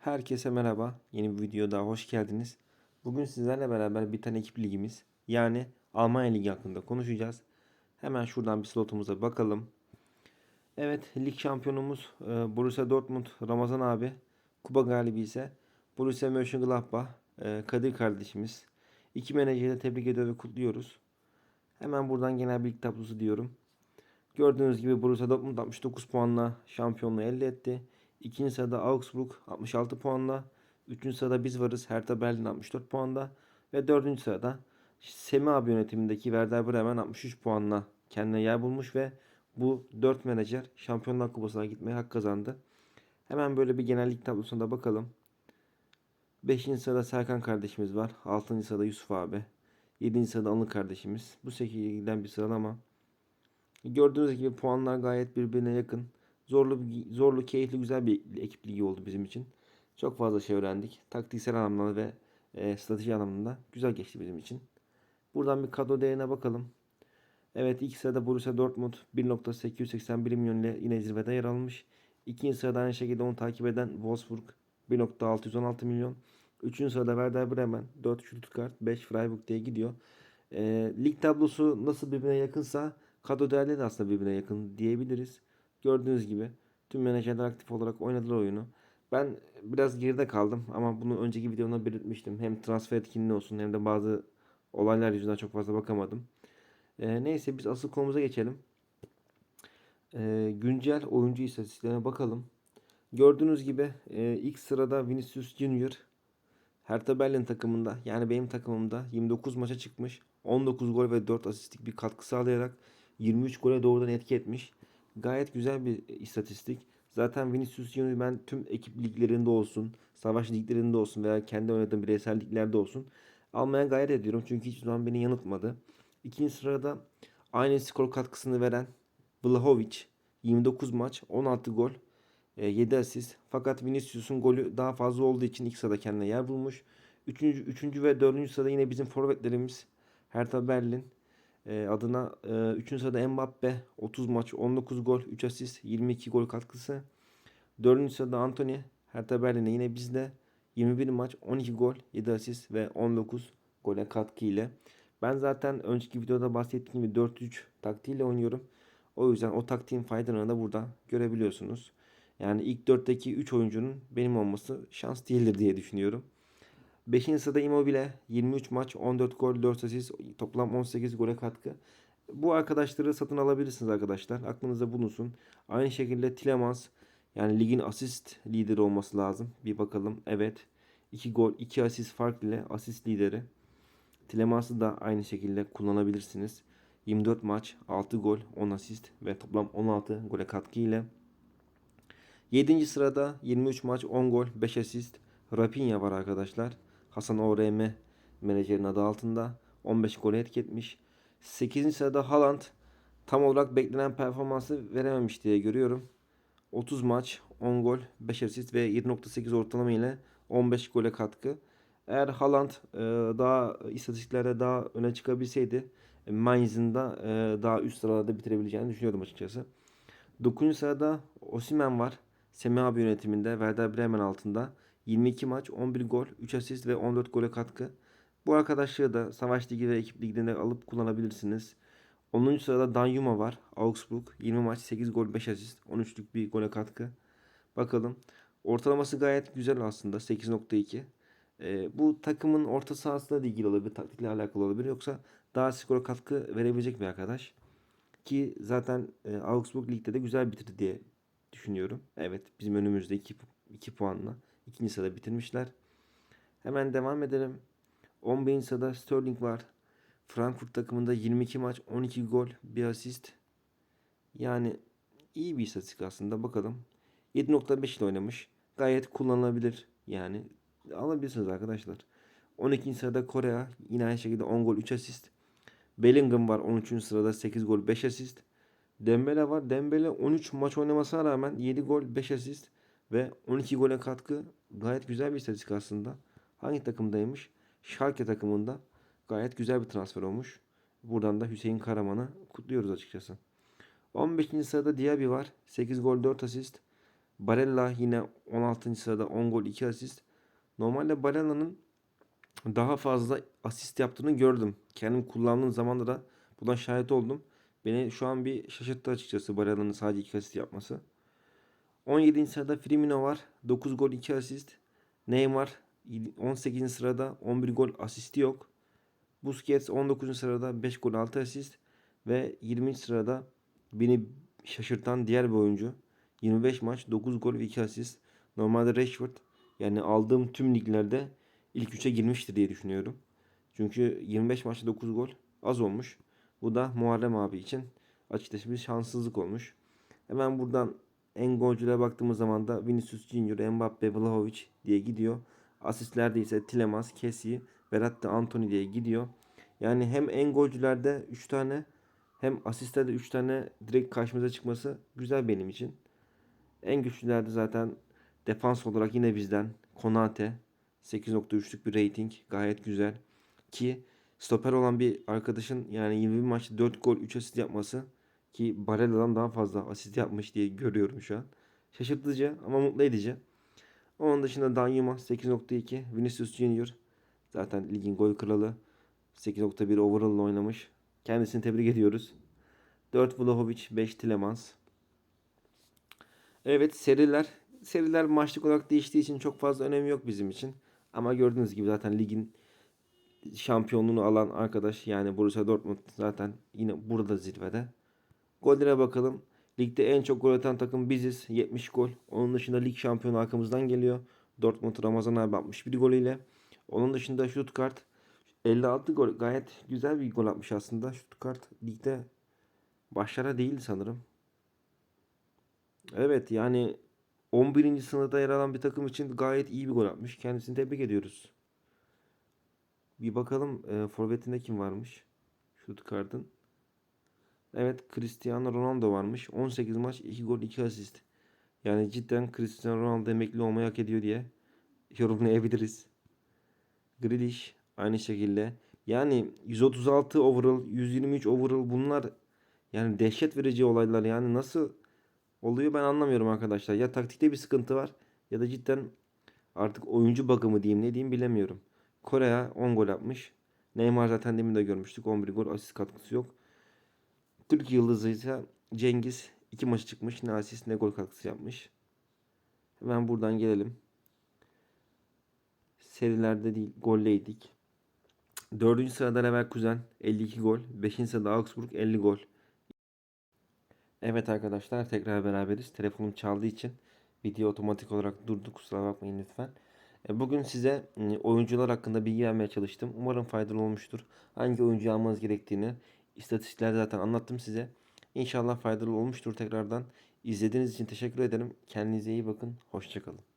Herkese merhaba. Yeni bir daha hoş geldiniz. Bugün sizlerle beraber bir tane ekip ligimiz yani Almanya Ligi hakkında konuşacağız. Hemen şuradan bir slotumuza bakalım. Evet lig şampiyonumuz e, Borussia Dortmund Ramazan abi. Kupa galibi ise Borussia Mönchengladbach e, Kadir kardeşimiz. İki menajeri de tebrik ediyor ve kutluyoruz. Hemen buradan genel bir tablosu diyorum. Gördüğünüz gibi Borussia Dortmund 69 puanla şampiyonluğu elde etti. İkinci sırada Augsburg 66 puanla. Üçüncü sırada biz varız. Hertha Berlin 64 puanda. Ve dördüncü sırada Semih abi yönetimindeki Werder Bremen 63 puanla kendine yer bulmuş ve bu 4 menajer Şampiyonlar Kupası'na gitmeye hak kazandı. Hemen böyle bir genellik tablosuna da bakalım. 5. sırada Serkan kardeşimiz var. 6. sırada Yusuf abi. 7. sırada Anıl kardeşimiz. Bu şekilde giden bir sıralama. Gördüğünüz gibi puanlar gayet birbirine yakın. Zorlu, zorlu, keyifli, güzel bir ekip ligi oldu bizim için. Çok fazla şey öğrendik. Taktiksel anlamda ve e, strateji anlamında güzel geçti bizim için. Buradan bir kadro değerine bakalım. Evet ilk sırada Borussia Dortmund 1.881 milyon ile yine zirvede yer almış. İkinci sırada aynı şekilde onu takip eden Wolfsburg 1.616 milyon. Üçüncü sırada Werder Bremen 4 Stuttgart 5 Freiburg diye gidiyor. E, lig tablosu nasıl birbirine yakınsa kadro değerleri de aslında birbirine yakın diyebiliriz. Gördüğünüz gibi tüm menajerler aktif olarak oynadılar oyunu. Ben biraz geride kaldım ama bunu önceki videomda belirtmiştim. Hem transfer etkinliği olsun hem de bazı olaylar yüzünden çok fazla bakamadım. Ee, neyse biz asıl konumuza geçelim. Ee, güncel oyuncu istatistiklerine bakalım. Gördüğünüz gibi e, ilk sırada Vinicius Junior Hertha Berlin takımında yani benim takımımda 29 maça çıkmış. 19 gol ve 4 asistlik bir katkı sağlayarak 23 gole doğrudan etki etmiş. Gayet güzel bir istatistik. Zaten Vinicius Junior ben tüm ekip liglerinde olsun, savaş liglerinde olsun veya kendi oynadığım bireysel liglerde olsun almaya gayret ediyorum. Çünkü hiçbir zaman beni yanıltmadı. İkinci sırada aynı skor katkısını veren Vlahovic 29 maç 16 gol 7 asist. Fakat Vinicius'un golü daha fazla olduğu için ilk sırada kendine yer bulmuş. Üçüncü, üçüncü ve dördüncü sırada yine bizim forvetlerimiz Hertha Berlin e, adına 3. E, sırada Mbappe 30 maç 19 gol 3 asist 22 gol katkısı. 4. sırada Anthony Hertha Berlin'e yine bizde 21 maç 12 gol 7 asist ve 19 gole katkı ile. Ben zaten önceki videoda bahsettiğim gibi 4-3 taktiğiyle oynuyorum. O yüzden o taktiğin faydalarını da burada görebiliyorsunuz. Yani ilk 4'teki 3 oyuncunun benim olması şans değildir diye düşünüyorum. 5. sırada Immobile 23 maç 14 gol 4 asist toplam 18 gole katkı. Bu arkadaşları satın alabilirsiniz arkadaşlar. Aklınızda bulunsun. Aynı şekilde Tilemans yani ligin asist lideri olması lazım. Bir bakalım. Evet. 2 gol 2 asist fark ile asist lideri. Tilemans'ı da aynı şekilde kullanabilirsiniz. 24 maç 6 gol 10 asist ve toplam 16 gole katkı ile. 7. sırada 23 maç 10 gol 5 asist Rapinha var arkadaşlar. Hasan ORM menajerin adı altında 15 gol etki etmiş. 8. sırada Haaland tam olarak beklenen performansı verememiş diye görüyorum. 30 maç, 10 gol, 5 asist ve 7.8 ortalama ile 15 gole katkı. Eğer Haaland e, daha istatistiklerde daha öne çıkabilseydi e, Mainz'in de e, daha üst sıralarda bitirebileceğini düşünüyordum açıkçası. 9. sırada Osimen var. Semih abi yönetiminde Werder Bremen altında. 22 maç, 11 gol, 3 asist ve 14 gole katkı. Bu arkadaşları da Savaş Ligi ve Ekip Ligi'nde alıp kullanabilirsiniz. 10. sırada Danyuma var. Augsburg. 20 maç, 8 gol, 5 asist. 13'lük bir gole katkı. Bakalım. Ortalaması gayet güzel aslında. 8.2. Ee, bu takımın orta sahasıyla ilgili olabilir. Taktikle alakalı olabilir. Yoksa daha skora katkı verebilecek bir arkadaş. Ki zaten e, Augsburg ligde de güzel bitirdi diye düşünüyorum. Evet bizim önümüzde 2, 2 puanla. İkinci sırada bitirmişler. Hemen devam edelim. 11. sırada Sterling var. Frankfurt takımında 22 maç, 12 gol, 1 asist. Yani iyi bir istatistik aslında. Bakalım. 7.5 ile oynamış. Gayet kullanılabilir. Yani alabilirsiniz arkadaşlar. 12. sırada Korea. Yine aynı şekilde 10 gol, 3 asist. Bellingham var 13. sırada 8 gol, 5 asist. Dembele var. Dembele 13 maç oynamasına rağmen 7 gol, 5 asist. Ve 12 gole katkı gayet güzel bir istatistik aslında. Hangi takımdaymış? Schalke takımında gayet güzel bir transfer olmuş. Buradan da Hüseyin Karaman'ı kutluyoruz açıkçası. 15. sırada Diaby var. 8 gol 4 asist. Barella yine 16. sırada 10 gol 2 asist. Normalde Barella'nın daha fazla asist yaptığını gördüm. Kendim kullandığım zamanda da buna şahit oldum. Beni şu an bir şaşırttı açıkçası Barella'nın sadece 2 asist yapması. 17. sırada Firmino var. 9 gol 2 asist. Neymar 18. sırada 11 gol asisti yok. Busquets 19. sırada 5 gol 6 asist. Ve 20. sırada beni şaşırtan diğer bir oyuncu. 25 maç 9 gol ve 2 asist. Normalde Rashford yani aldığım tüm liglerde ilk 3'e girmiştir diye düşünüyorum. Çünkü 25 maçta 9 gol az olmuş. Bu da Muharrem abi için açıkçası bir şanssızlık olmuş. Hemen buradan en golcülere baktığımız zaman da Vinicius Junior, Mbappe, Vlahovic diye gidiyor. Asistlerde ise Tilemans, Kessie, Verratti, Anthony diye gidiyor. Yani hem en golcülerde 3 tane hem asistlerde 3 tane direkt karşımıza çıkması güzel benim için. En güçlülerde zaten defans olarak yine bizden Konate 8.3'lük bir rating gayet güzel. Ki stoper olan bir arkadaşın yani 20 maçta 4 gol 3 asist yapması ki Barella'dan daha fazla asist yapmış diye görüyorum şu an. Şaşırtıcı ama mutlu edici. Onun dışında Danyuma 8.2, Vinicius Junior zaten ligin gol kralı 8.1 overall oynamış. Kendisini tebrik ediyoruz. 4 Vlahovic, 5 Tilemans. Evet seriler seriler maçlık olarak değiştiği için çok fazla önemi yok bizim için. Ama gördüğünüz gibi zaten ligin şampiyonluğunu alan arkadaş yani Borussia Dortmund zaten yine burada zirvede. Gollere bakalım. Ligde en çok gol atan takım biziz. 70 gol. Onun dışında lig şampiyonu arkamızdan geliyor. Dortmund Ramazan abi 61 golüyle. Onun dışında Stuttgart 56 gol. Gayet güzel bir gol atmış aslında. Stuttgart ligde başlara değil sanırım. Evet yani 11. sınıfta yer alan bir takım için gayet iyi bir gol atmış. Kendisini tebrik ediyoruz. Bir bakalım e, forvetinde kim varmış? Stuttgart'ın. Evet Cristiano Ronaldo varmış. 18 maç 2 gol 2 asist. Yani cidden Cristiano Ronaldo emekli olmayı hak ediyor diye yorumlayabiliriz. Grealish aynı şekilde. Yani 136 overall, 123 overall bunlar yani dehşet verici olaylar. Yani nasıl oluyor ben anlamıyorum arkadaşlar. Ya taktikte bir sıkıntı var ya da cidden artık oyuncu bakımı diyeyim ne diyeyim bilemiyorum. Kore'ye 10 gol atmış. Neymar zaten demin de görmüştük. 11 gol asist katkısı yok. Türk yıldızı ise Cengiz 2 maçı çıkmış. Ne ne gol katkısı yapmış. Hemen buradan gelelim. Serilerde değil golleydik. 4. sırada Leverkusen 52 gol. 5. sırada Augsburg 50 gol. Evet arkadaşlar tekrar beraberiz. Telefonum çaldığı için video otomatik olarak durdu. Kusura bakmayın lütfen. E, Bugün size e, oyuncular hakkında bilgi vermeye çalıştım. Umarım faydalı olmuştur. Hangi oyuncu almanız gerektiğini istatistiklerde zaten anlattım size. İnşallah faydalı olmuştur tekrardan. İzlediğiniz için teşekkür ederim. Kendinize iyi bakın. Hoşçakalın.